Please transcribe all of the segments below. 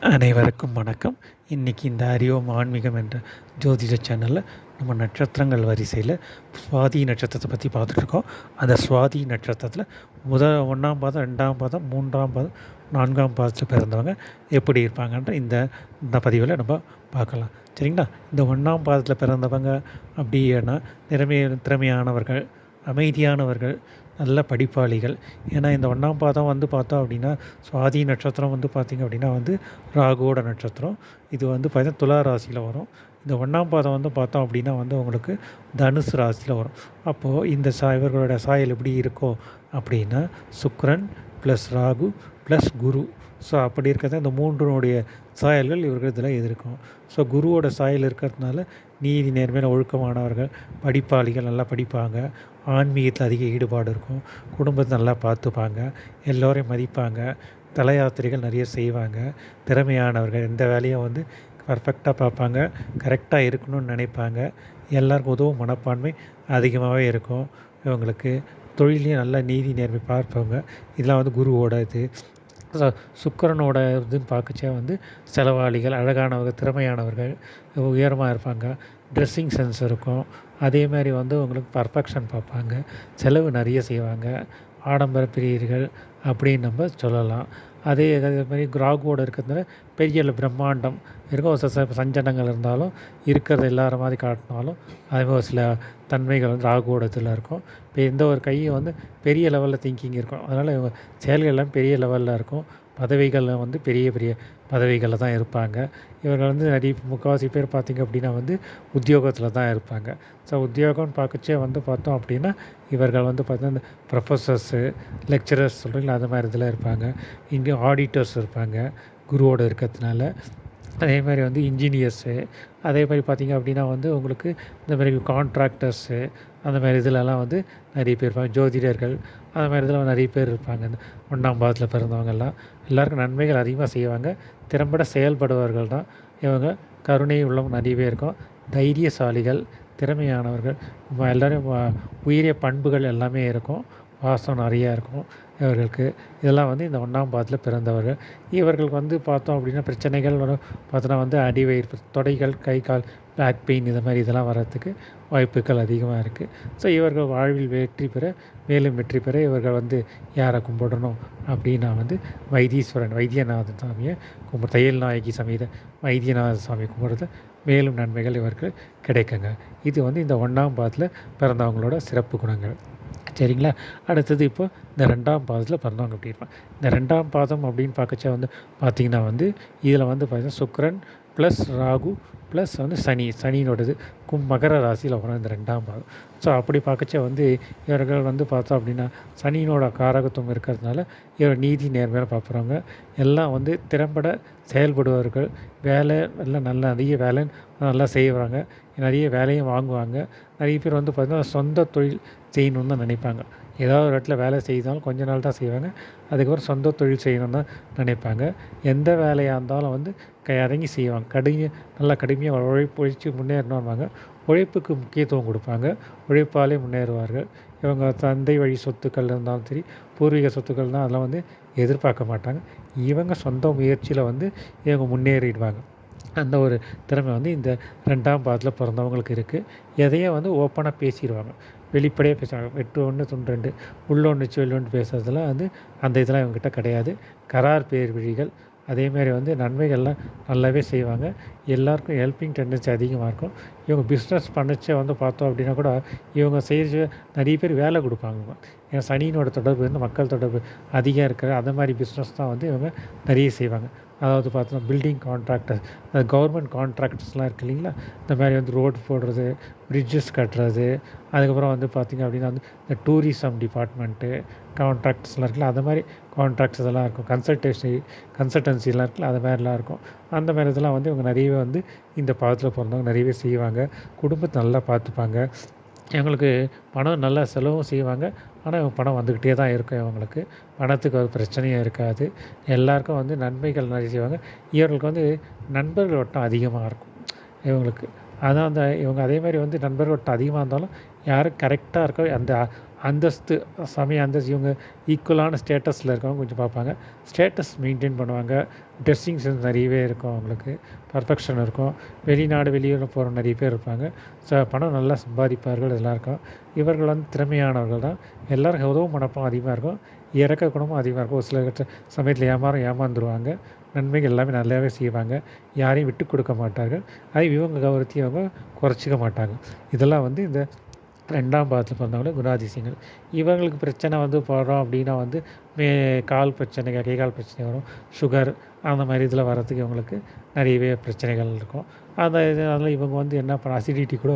அனைவருக்கும் வணக்கம். இன்றைக்கி இந்த அறிவோம் ஆன்மீகம் என்ற ஜோதிட சேனலில் நம்ம நட்சத்திரங்கள் வரிசையில் சுவாதி நட்சத்திரத்தை பற்றி பார்த்துட்ருக்கோம் அந்த சுவாதி நட்சத்திரத்தில் முதல் ஒன்றாம் பாதம் ரெண்டாம் பாதம் மூன்றாம் பாதம் நான்காம் பாதத்தில் பிறந்தவங்க எப்படி இருப்பாங்கன்ற இந்த இந்த பதிவில் நம்ம பார்க்கலாம். சரிங்களா? இந்த ஒன்றாம் பாதத்தில் பிறந்தவங்க அப்படின்னா திறமை திறமையானவர்கள் அமைதியானவர்கள் நல்ல படிப்பாளிகள். ஏன்னா இந்த ஒன்றாம் பாதம் வந்து பார்த்தோம் அப்படின்னா சுவாதி நட்சத்திரம் வந்து பார்த்திங்க அப்படின்னா வந்து ராகுவோட நட்சத்திரம். இது வந்து பார்த்திங்கன்னா துலா ராசியில் வரும். இந்த ஒன்றாம் பாதம் வந்து பார்த்தோம் அப்படின்னா வந்து உங்களுக்கு தனுசு ராசியில் வரும். அப்போது இந்த சா இவர்களோட சாயல் எப்படி இருக்கோ அப்படின்னா Sukran plus Rahu plus Guru. So அப்படி இருக்கிறது இந்த மூன்றுனுடைய சாயல்கள் இவர்கள் இதில் எதிர்க்கும். ஸோ குருவோட சாயல் இருக்கிறதுனால நீதி நேர்மையான ஒழுக்கமானவர்கள் படிப்பாளிகள் நல்லா படிப்பாங்க. ஆன்மீகத்தில் அதிக ஈடுபாடு இருக்கும். குடும்பத்தை நல்லா பார்த்துப்பாங்க. எல்லோரையும் மதிப்பாங்க. தலையாத்திரைகள் நிறைய செய்வாங்க. திறமையானவர்கள் எந்த வேலையும் வந்து பர்ஃபெக்டாக பார்ப்பாங்க. கரெக்டாக இருக்கணும்னு நினைப்பாங்க. எல்லாருக்கும் உதவும் மனப்பான்மை அதிகமாகவே இருக்கும். இவங்களுக்கு தொழிலையும் நல்லா நீதி நேர்மை பார்ப்பவங்க. இதெல்லாம் வந்து குருவோட இது. சுக்கரனோட இதுன்னு பார்க்கச்சே வந்து செலவாளிகள் அழகானவர்கள் திறமையானவர்கள் உயரமாக இருப்பாங்க. ட்ரெஸ்ஸிங் சென்ஸ் இருக்கும். அதே மாதிரி வந்து உங்களுக்கு பர்ஃபெக்ஷன் பார்ப்பாங்க. செலவு நிறைய செய்வாங்க. ஆடம்பர பிரியர்கள் அப்படின்னு நம்ம சொல்லலாம். அதே அதே மாதிரி ராகுவோட இருக்கிறதுனால பெரிய பிரம்மாண்டம் இருக்கும். சில சஞ்சனங்கள் இருந்தாலும் இருக்கிறத எல்லார மாதிரி காட்டினாலும் அதே மாதிரி சில தன்மைகள் வந்து ராகுவோடத்தில் இருக்கும். இப்போ எந்த ஒரு கையும் வந்து பெரிய லெவலில் திங்கிங் இருக்கும். அதனால் இவங்க செயல்கள் எல்லாம் பெரிய லெவலில் இருக்கும். பதவிகளில் வந்து பெரிய பெரிய பதவிகளில் தான் இருப்பாங்க. இவர்கள் வந்து நிறைய முக்கால்வாசி பேர் பார்த்திங்க அப்படின்னா வந்து உத்தியோகத்தில் தான் இருப்பாங்க. ஸோ உத்தியோகம்னு பார்க்கச்சே வந்து பார்த்தோம் அப்படின்னா இவர்கள் வந்து பார்த்தீங்கன்னா இந்த ப்ரொஃபஸர்ஸு லெக்சரர்ஸ் சொல்கிறீங்களா அந்த மாதிரி இதில் இருப்பாங்க. இங்கே ஆடிட்டர்ஸ் இருப்பாங்க. குருவோடு இருக்கிறதுனால. அதே மாதிரி வந்து இன்ஜினியர்ஸு அதே மாதிரி பார்த்திங்க அப்படின்னா வந்து உங்களுக்கு இந்த மாதிரி கான்ட்ராக்டர்ஸு அந்த மாதிரி இதிலலாம் வந்து நிறைய பேர் இருப்பாங்க. ஜோதிடர்கள் அது மாதிரி இதில் நிறைய பேர் இருப்பாங்க. இந்த ஒன்றாம் பாதத்தில் பிறந்தவங்கெல்லாம். எல்லாருக்கும் நன்மைகள் அதிகமாக செய்வாங்க. திறம்பட செயல்படுபவர்கள் தான். இவங்க கருணை உள்ளவங்க நிறைய பேர் இருக்கும். தைரியசாலிகள் திறமையானவர்கள். எல்லோரும் உயரிய பண்புகள் எல்லாமே இருக்கும். வாசம் நிறையா இருக்கும் இவர்களுக்கு. இதெல்லாம் வந்து இந்த ஒன்றாம் பாதத்தில் பிறந்தவர்கள். இவர்களுக்கு வந்து பார்த்தோம் அப்படின்னா பிரச்சனைகள் வரும். பார்த்தோன்னா வந்து அடி வயிறு தொடைகள் கை கால் பேக் பெயின் இது மாதிரி இதெல்லாம் வர்றதுக்கு வாய்ப்புகள் அதிகமாக இருக்குது ஸோ இவர்கள் வாழ்வில் வெற்றி பெற மேலும் வெற்றி பெற இவர்கள் வந்து யாரை கும்பிடணும் அப்படின்னா வந்து வைத்தீஸ்வரன் வைத்தியநாத சாமியை கும்பிட தையல் நாயகி சமீத வைத்தியநாத சாமி கும்பிட்றது மேலும் நன்மைகள் இவருக்கு கிடைக்குங்க. இது வந்து இந்த ஒன்றாம் பாதத்தில் பிறந்தவங்களோட சிறப்பு குணங்கள். சரிங்களா? அடுத்தது இப்போ இந்த ரெண்டாம் பாதத்தில் பிறந்தவங்க அப்படி இருப்பாங்க? இந்த ரெண்டாம் பாதம் அப்படின்னு பார்க்கச்சா வந்து பார்த்திங்கன்னா வந்து இதில் வந்து பார்த்திங்கன்னா சுக்ரன் ப்ளஸ் ராகு ப்ளஸ் வந்து சனி சனியினோடது கும் மகர ராசியில் வரும் இந்த ரெண்டாம் பாதம். ஸோ அப்படி பார்க்கச்ச வந்து இவர்கள் வந்து பார்த்தோம் அப்படின்னா சனியினோட காரகத்துவம் இருக்கிறதுனால இவர் நீதி நேர்மையாக பார்க்குறவங்க எல்லாம் வந்து திறம்பட செயல்படுவார்கள். வேலை எல்லாம் நல்லா நிறைய வேலை நல்லா செய்வாங்க. நிறைய வேலையும் வாங்குவாங்க. நிறைய பேர் வந்து பார்த்திங்கன்னா சொந்த தொழில் செய்யணுன்னு தான் நினைப்பாங்க. ஏதாவது ஒரு இடத்துல வேலை செய்தாலும் கொஞ்ச நாள் தான் செய்வாங்க. அதுக்கப்புறம் சொந்த தொழில் செய்யணும்னு தான் நினைப்பாங்க. எந்த வேலையாக இருந்தாலும் வந்து கை இறங்கி செய்வாங்க. கடுமையாக நல்லா கடுமையாக உழைப்பு உழைச்சி முன்னேறணும்பாங்க. உழைப்புக்கு முக்கியத்துவம் கொடுப்பாங்க. உழைப்பாலே முன்னேறுவார்கள். இவங்க தந்தை வழி சொத்துக்கள் இருந்தாலும் சரி பூர்வீக சொத்துக்கள் தான் அதெல்லாம் வந்து எதிர்பார்க்க மாட்டாங்க. இவங்க சொந்த முயற்சியில் வந்து இவங்க முன்னேறிடுவாங்க. அந்த ஒரு திறமை வந்து இந்த ரெண்டாம் பாதத்தில் பிறந்தவங்களுக்கு இருக்குது எதையும் வந்து ஓப்பனாக பேசிடுவாங்க. வெளிப்படையாக பேசுவாங்க வெட்டு ஒன்று துண்டு ரெண்டு உள்ள ஒன்று வெளில பேசுகிறதுலாம் வந்து அந்த இதெல்லாம் இவங்ககிட்ட கிடையாது. கரார் பேர் வழிகள் அதேமாதிரி வந்து நன்மைகள்லாம் நல்லாவே செய்வாங்க. எல்லாருக்கும் ஹெல்பிங் டெண்டன்சி அதிகமாக இருக்கும். இவங்க பிஸ்னஸ் பண்ணச்சே வந்து பார்த்தோம் அப்படின்னா கூட இவங்க செய்கிற நிறைய பேர் வேலை கொடுப்பாங்க. ஏன்னா சனியினோட தொடர்பு வந்து மக்கள் தொடர்பு அதிகம் இருக்கிற அந்த மாதிரி பிஸ்னஸ் தான் வந்து இவங்க நிறைய செய்வாங்க. அதாவது பார்த்தோன்னா பில்டிங் கான்ட்ராக்டர் கவர்மெண்ட் கான்ட்ராக்டர்ஸ்லாம் இருக்குது இல்லைங்களா? இந்த மாதிரி வந்து ரோடு போடுறது பிரிட்ஜஸ் கட்டுறது அதுக்கப்புறம் வந்து பார்த்திங்க அப்படின்னா வந்து இந்த டூரிசம் டிபார்ட்மெண்ட்டு கான்ட்ராக்டர்ஸ்லாம் இருக்குல்ல அந்த மாதிரி கான்ட்ராக்ட்ஸ் இதெல்லாம் இருக்கும். கன்சல்டேஷன் கன்சல்டன்சிலாம் இருக்குல்ல அது மாதிரிலாம் இருக்கும். அந்த மாதிரி இதெல்லாம் வந்து இவங்க நிறையவே வந்து இந்த பாதத்தில் பிறந்தவங்க நிறையவே செய்வாங்க. குடும்பத்தை நல்லா பார்த்துப்பாங்க. இவங்களுக்கு பணம் நல்லா செலவும் செய்வாங்க. ஆனால் இவங்க பணம் வந்துக்கிட்டே தான் இருக்கும் இவங்களுக்கு. பணத்துக்கு ஒரு பிரச்சனையும் இருக்காது. எல்லாருக்கும் வந்து நன்மைகள் நிறைய செய்வாங்க. இவர்களுக்கு வந்து நண்பர்கள் வட்டம் அதிகமாக இருக்கும் இவங்களுக்கு. அதான் அந்த இவங்க அதே மாதிரி வந்து நண்பர்கள் வட்டம் அதிகமாக இருந்தாலும் யாரும் கரெக்டாக இருக்க அந்த அந்தஸ்து சமய அந்தஸ்து இவங்க ஈக்குவலான ஸ்டேட்டஸில் இருக்கவங்க கொஞ்சம் பார்ப்பாங்க. ஸ்டேட்டஸ் மெயின்டைன் பண்ணுவாங்க. ட்ரெஸ்ஸிங் சென்ஸ் நிறையவே இருக்கும் அவங்களுக்கு. பர்ஃபெக்ஷன் இருக்கும். வெளிநாடு வெளியூர் போகிற நிறைய பேர் இருப்பாங்க. ஸோ பணம் நல்லா சம்பாதிப்பார்கள் இதெல்லாம் இருக்கும். இவர்கள் வந்து திறமையானவர்கள் தான். எல்லாருக்கும் உதவும் மனப்பம் அதிகமாக இருக்கும். இறக்க குணமும் அதிகமாக இருக்கும். ஒரு சில சமயத்தில் ஏமாறும் ஏமாந்துருவாங்க. நன்மைகள் எல்லாமே நல்லாவே செய்வாங்க. யாரையும் விட்டு கொடுக்க மாட்டார்கள். அதே இவங்க கௌரவத்தையும் அவங்க குறைச்சிக்க மாட்டாங்க. இதெல்லாம் வந்து இந்த ரெண்டாம் பாதத்தில் பிறந்தவங்க குணாதிசயங்கள். இவங்களுக்கு பிரச்சனை வந்து போகிறோம் அப்படின்னா வந்து மே கால் பிரச்சனை கை கால் பிரச்சனை வரும். சுகர் அந்த மாதிரி இதில் வரதுக்கு இவங்களுக்கு நிறையவே பிரச்சனைகள் இருக்கும். அந்த இதனால் இவங்க வந்து என்ன பண்ண அசிடிட்டி கூட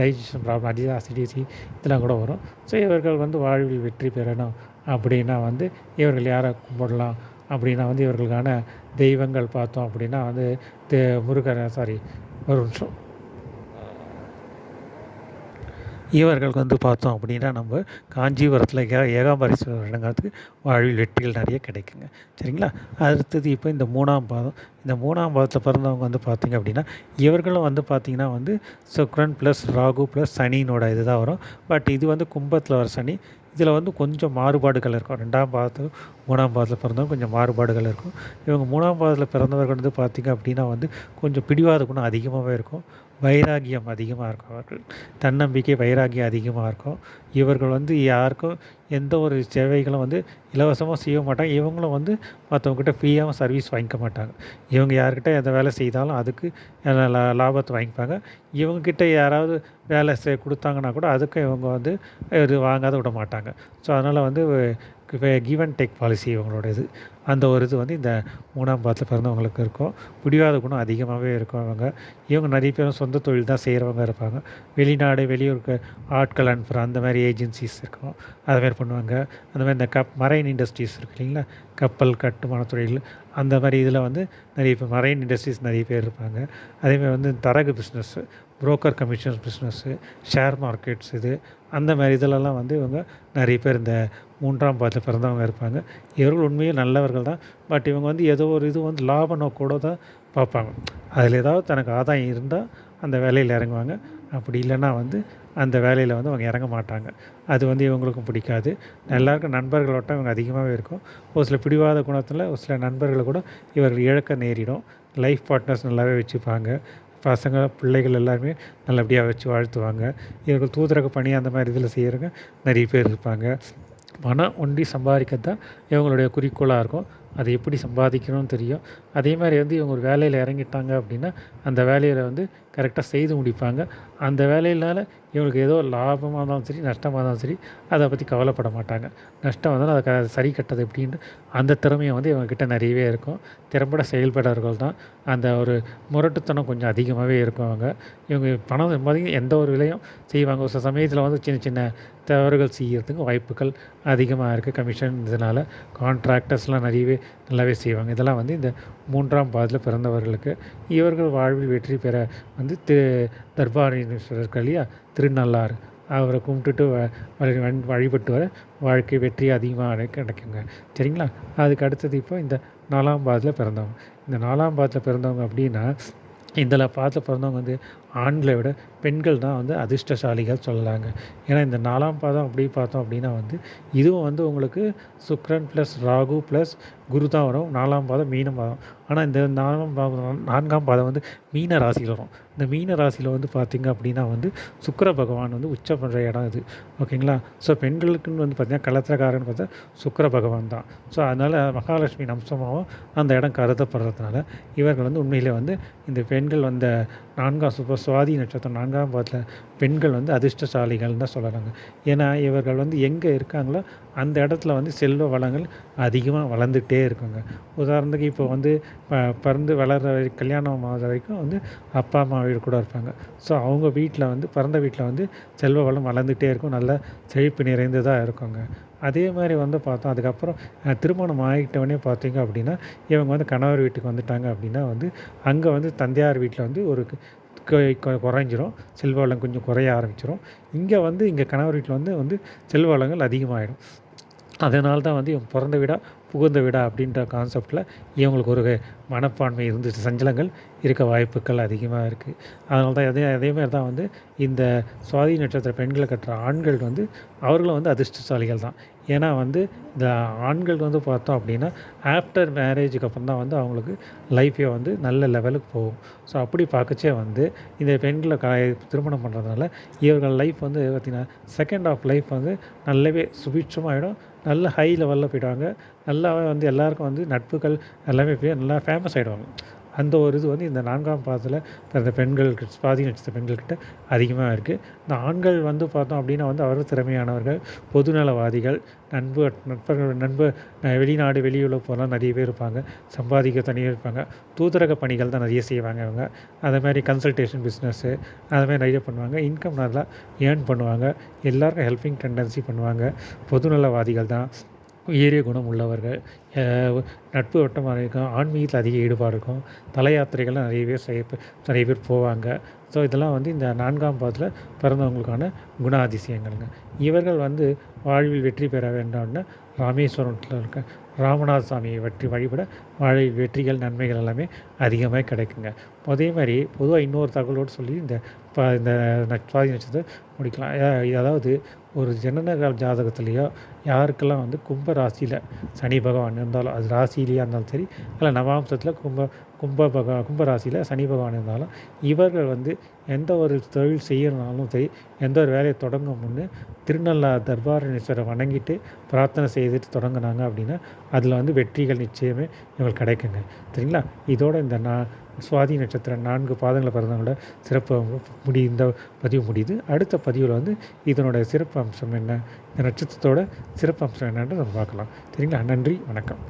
டைஜஷன் ப்ராப்ளம் அடி அசிடிட்டி இதெல்லாம் கூட வரும். ஸோ இவர்கள் வந்து வாழ்வில் வெற்றி பெறணும் அப்படின்னா வந்து இவர்கள் யாரை கும்பிடலாம் அப்படின்னா வந்து இவர்களுக்கான தெய்வங்கள் பார்த்தோம் அப்படின்னா வந்து தே முருகர் சாரி ஒரு நிமிஷம். இவர்களுக்கு வந்து பார்த்தோம் அப்படின்னா நம்ம காஞ்சிபுரத்தில் ஏ ஏகாம்பரீஸ்வரர் இடங்கிறதுக்கு வாழ்வில் வெற்றிகள் நிறைய கிடைக்குங்க. சரிங்களா? அடுத்தது இப்போ இந்த மூணாம் பாதம். இந்த மூணாம் பாதத்தில் பிறந்தவங்க வந்து பார்த்திங்க அப்படின்னா இவர்களும் வந்து பார்த்திங்கன்னா வந்து சுக்ரன் ப்ளஸ் ராகு ப்ளஸ் சனியினோட இதுதான் வரும். பட் இது வந்து கும்பத்தில் வர சனி. இதில் வந்து கொஞ்சம் மாறுபாடுகள் இருக்கும். ரெண்டாம் பாதத்து மூணாம் பாதத்தில் பிறந்தவங்க கொஞ்சம் மாறுபாடுகள் இருக்கும். இவங்க மூணாம் பாதத்தில் பிறந்தவர்கள் வந்து பார்த்திங்க அப்படின்னா வந்து கொஞ்சம் பிடிவாத குணம் அதிகமாகவே இருக்கும். வைராகியம் அதிகமாக இருக்கும் அவர்கள். தன்னம்பிக்கை வைராகியம் அதிகமாக இருக்கும். இவர்கள் வந்து யாருக்கும் எந்த ஒரு சேவைகளும் வந்து இலவசமாக செய்ய மாட்டாங்க. இவங்களும் வந்து மற்றவங்ககிட்ட ஃப்ரீயாகவும் சர்வீஸ் வாங்கிக்க மாட்டாங்க. இவங்க யார்கிட்ட எந்த வேலை செய்தாலும் அதுக்கு லாபத்தை வாங்கிப்பாங்க. இவங்கக்கிட்ட யாராவது வேலை செய் கொடுத்தாங்கன்னா கூட அதுக்கும் இவங்க வந்து இது வாங்காத விட மாட்டாங்க. ஸோ அதனால் வந்து கிவ் அண்ட் டேக் பாலிசி இவங்களோட இது. அந்த ஒரு இது வந்து இந்த மூணாம் பாதத்தில் பிறந்தவங்களுக்கு இருக்கும். பிடிவாத குணம் அதிகமாகவே இருக்கும் அவங்க. இவங்க நிறைய பேரும் சொந்த தொழில் தான் செய்கிறவங்க இருப்பாங்க. வெளிநாடு வெளியூருக்கு ஆட்கள் அனுப்புகிற அந்த மாதிரி ஏஜென்சிஸ் இருக்கும். அது மாதிரி பண்ணுவாங்க. அந்த மாதிரி இந்த கப் மரைன் இண்டஸ்ட்ரீஸ் இருக்கு இல்லைங்களா? கப்பல் கட்டுமான தொழில் அந்த மாதிரி இதில் வந்து நிறைய பேர் மரைன் இண்டஸ்ட்ரீஸ் நிறைய பேர் இருப்பாங்க. அதேமாதிரி வந்து தரகு business broker commissions business share markets இது அந்த மாதிரி இதிலெல்லாம் வந்து இவங்க நிறைய பேர் இந்த மூன்றாம் பாதத்தில் பிறந்தவங்க இருப்பாங்க. இவர்கள் உண்மையில் நல்லவர்கள் தான். பட் இவங்க வந்து ஏதோ ஒரு இது வந்து லாப நோக்கோட தான் பார்ப்பாங்க. அதில் ஏதாவது தனக்கு ஆதாயம் இருந்தால் அந்த வேலையில் இறங்குவாங்க. அப்படி இல்லைன்னா வந்து அந்த வேலையில் வந்து அவங்க இறங்க மாட்டாங்க. அது வந்து இவங்களுக்கும் பிடிக்காது. எல்லாருக்கும் நண்பர்களோட்டம் இவங்க அதிகமாகவே இருக்கும். ஒரு சில பிடிவாத குணத்தில் ஒரு சில நண்பர்களை கூட இவர்கள் இழக்க நேரிடும். லைஃப் பார்ட்னர்ஸ் நல்லாவே வச்சுப்பாங்க. பசங்க பிள்ளைகள் எல்லாருமே நல்லபடியாக வச்சு வாழ்த்துவாங்க. இவர்கள் தூதரக பணி அந்த மாதிரி இதில் செய்கிறவங்க நிறைய பேர் இருப்பாங்க. பணம் ஒண்டி சம்பாதிக்கிறது தான் இவங்களுடைய குறிக்கோளாக இருக்கும். அது எப்படி சம்பாதிக்கணும்னு தெரியும். அதே மாதிரி வந்து இவங்க ஒரு வேலையில் இறங்கிட்டாங்க அப்படின்னா அந்த வேலையில் வந்து கரெக்டாக செய்து முடிப்பாங்க. அந்த வேலையினால இவங்களுக்கு ஏதோ லாபமாக இருந்தாலும் சரி நஷ்டமாக இருந்தாலும் சரி அதை பற்றி கவலைப்பட மாட்டாங்க. நஷ்டம் வந்தாலும் அதை க சரி கட்டது எப்படின்னு அந்த திறமையை வந்து இவங்கக்கிட்ட நிறையவே இருக்கும். திறம்பட செயல்படவர்கள் தான். அந்த ஒரு முரட்டுத்தனம் கொஞ்சம் அதிகமாகவே இருக்கும் அவங்க. இவங்க பணம் சம்பாதிக்க எந்த ஒரு விலையும் செய்வாங்க. ஒரு சில சமயத்தில் வந்து சின்ன சின்ன தவறுகள் செய்கிறதுக்கு வாய்ப்புகள் அதிகமாக இருக்குது கமிஷன் இதனால் கான்ட்ராக்டர்ஸ்லாம் நிறையவே நல்லாவே செய்வாங்க. இதெல்லாம் வந்து இந்த மூன்றாம் பாதத்தில் பிறந்தவர்களுக்கு இவர்கள் வாழ்வில் வெற்றி பெற வந்து திரு தர்பாரீஸ்வரர் திருநள்ளாறு. அவரை கும்பிட்டுட்டு வ- வழி- வழிபட்டு வர வாழ்க்கை வெற்றி அதிகமாக கிடைக்குங்க சரிங்களா? அதுக்கு அடுத்தது இப்போ இந்த நாலாம் பாதத்தில் பிறந்தவங்க. இந்த நாலாம் பாதத்தில் பிறந்தவங்க அப்படின்னா இதில் பாதத்தில் பிறந்தவங்க வந்து ஆண்களை விட பெண்கள் தான் வந்து அதிர்ஷ்டசாலிகள் சொல்லலாங்க ஏன்னா இந்த நாலாம் பாதம் அப்படி பார்த்தோம் அப்படின்னா வந்து இதுவும் வந்து உங்களுக்கு சுக்ரன் ப்ளஸ் ராகு ப்ளஸ் குரு தான் வரும். நாலாம் பாதம் மீன பாதம். ஆனால் இந்த நாலாம் பாதம் நான்காம் பாதம் வந்து மீன ராசியில் வரும். இந்த மீன ராசியில் வந்து பார்த்திங்க அப்படின்னா வந்து சுக்கர பகவான் வந்து உச்ச பண்ணுற இடம் இது. ஓகேங்களா? ஸோ பெண்களுக்குன்னு வந்து பார்த்திங்கன்னா கலத்திரக்காரன்னு பார்த்தா சுக்கிர பகவான் தான். ஸோ அதனால் மகாலட்சுமி அம்சமாகவும் அந்த இடம் கருதப்படுறதுனால இவர்கள் வந்து உண்மையிலே வந்து இந்த பெண்கள் வந்த நான்காம் சுப சுவாதி நட்சத்திரம் நான்காம் பாதத்தில் பெண்கள் வந்து அதிர்ஷ்டசாலிகள்னு தான் சொல்லலாங்க ஏன்னா இவர்கள் வந்து எங்கே இருக்காங்களோ அந்த இடத்துல வந்து செல்வ வளங்கள் அதிகமாக வளர்ந்துகிட்டே இருக்குங்க. உதாரணத்துக்கு இப்போ வந்து ப- பிறந்து வளர்கிற வரை கல்யாணம் ஆகிற வரைக்கும் வந்து அப்பா அம்மா வீடு கூட இருப்பாங்க. ஸோ அவங்க வீட்டில் வந்து பிறந்த வீட்டில் வந்து செல்வ வளம் வளர்ந்துகிட்டே இருக்கும். நல்ல செழிப்பு நிறைந்ததாக இருக்குங்க. அதே மாதிரி வந்து பார்த்தோம். அதுக்கப்புறம் திருமணம் ஆகிட்டவனே பார்த்தீங்க அப்படின்னா இவங்க வந்து கணவர் வீட்டுக்கு வந்துட்டாங்க அப்படின்னா வந்து அங்கே வந்து தந்தையார் வீட்டில் வந்து ஒரு குறைஞ்சிரும். செல்வ வளம் கொஞ்சம் குறைய ஆரம்பிச்சிடும் இங்கே வந்து இங்கே கணவர் வீட்டில் வந்து வந்து செல்வ வளங்கள் அதிகமாகிடும் அதனால தான் வந்து இவங்க பிறந்த வீடா புகுந்த வீடா அப்படின்ற கான்செப்டில் இவங்களுக்கு ஒரு மனப்பான்மை இருந்துச்சு. சஞ்சலங்கள் இருக்க வாய்ப்புகள் அதிகமாக இருக்குது அதனால தான் அதே அதேமாதிரி தான் வந்து இந்த சுவாதி நட்சத்திர பெண்களை கட்டுற ஆண்கள் வந்து அவர்களும் வந்து அதிர்ஷ்டசாலிகள் தான். ஏன்னா வந்து இந்த ஆண்கள் வந்து பார்த்தோம் அப்படின்னா ஆஃப்டர் மேரேஜுக்கு அப்புறம் தான் வந்து அவங்களுக்கு லைஃபே வந்து நல்ல லெவலுக்கு போகும். ஸோ அப்படி பார்க்கச்சே வந்து இந்த பெண்களை க திருமணம் பண்ணுறதுனால இவர்கள் லைஃப் வந்து பார்த்திங்கன்னா செகண்ட் ஆஃப் லைஃப் வந்து நல்லாவே சுபிட்சமாகிடும் நல்ல ஹை லெவலில் போயிடுவாங்க. நல்லாவே வந்து எல்லாருக்கும் வந்து நட்புகள் எல்லாமே போய் நல்லா ஃபேமஸ் ஆகிடுவாங்க அந்த ஒரு இது வந்து இந்த நான்காம் பாதத்தில் பிறந்த பெண்களுக்கு சுவாதி நட்சத்திர பெண்கள்கிட்ட அதிகமாக இருக்குது இந்த ஆண்கள் வந்து பார்த்தோம் அப்படின்னா வந்து அவர் திறமையானவர்கள் பொதுநலவாதிகள் நண்பு நட்பர்கள் நண்பு வெளிநாடு வெளியுலக போகலாம் நிறைய பேர் இருப்பாங்க. சம்பாதிக்க தனியாக இருப்பாங்க. தூதரக பணிகள் தான் நிறைய செய்வாங்க அவங்க. அதே மாதிரி கன்சல்டேஷன் பிஸ்னஸ்ஸு அது மாதிரி நிறைய பண்ணுவாங்க. இன்கம் நல்லா ஏர்ன் பண்ணுவாங்க. எல்லாருக்கும் ஹெல்பிங் டெண்டன்சி பண்ணுவாங்க. பொதுநலவாதிகள் தான். உயரிய குணம் உள்ளவர்கள். நட்பு வட்டமாக இருக்கும் ஆன்மீகத்தில் அதிக ஈடுபாடு இருக்கும். தல யாத்திரைகள்லாம் நிறைய பேர் செய்ய நிறைய பேர் போவாங்க. ஸோ இதெல்லாம் வந்து இந்த நான்காம் பாதத்தில் பிறந்தவங்களுக்கான குணாதிசயங்கள்ங்க. இவர்கள் வந்து வாழ்வில் வெற்றி பெற வேண்டாம்னா ராமேஸ்வரத்தில் இருக்க ராமநாத சாமியை வெற்றி வழிபட மழை வெற்றிகள் நன்மைகள் எல்லாமே அதிகமாக கிடைக்குங்க. அதே மாதிரி பொதுவாக இன்னொரு தகவலோடு சொல்லி இந்த இந்த சுவாதி நட்சத்திரத்தை முடிக்கலாம். அதாவது ஒரு ஜனனகால ஜாதகத்துலேயோ யாருக்கெல்லாம் வந்து கும்ப ராசியில் சனி பகவான் இருந்தாலும் அது ராசியிலேயே இருந்தாலும் சரி இல்லை நவாம்சத்தில் கும்ப கும்ப கும்பராசியில் சனி பகவான் இருந்தாலும் இவர்கள் வந்து எந்த ஒரு தொழில் செய்யணும்னாலும் சரி எந்த ஒரு வேலையை தொடங்கும் முன்னே திருநள்ளா தர்பாரணேஸ்வரை வணங்கிட்டு பிரார்த்தனை செய்துட்டு தொடங்கினாங்க அப்படின்னா அதில் வந்து வெற்றிகள் நிச்சயமே இவங்களுக்கு கிடைக்குங்க. சரிங்களா? இதோட இந்த நான் சுவாதி நட்சத்திரம் நான்கு பாதங்களை பிறந்தவங்களோட சிறப்பு முடி இந்த பதிவு முடியுது. அடுத்த பதிவில் வந்து இதனோட சிறப்பு அம்சம் என்ன? இந்த நட்சத்திரத்தோட சிறப்பு அம்சம் என்னன்னு நம்ம பார்க்கலாம். சரிங்களா? நன்றி வணக்கம்.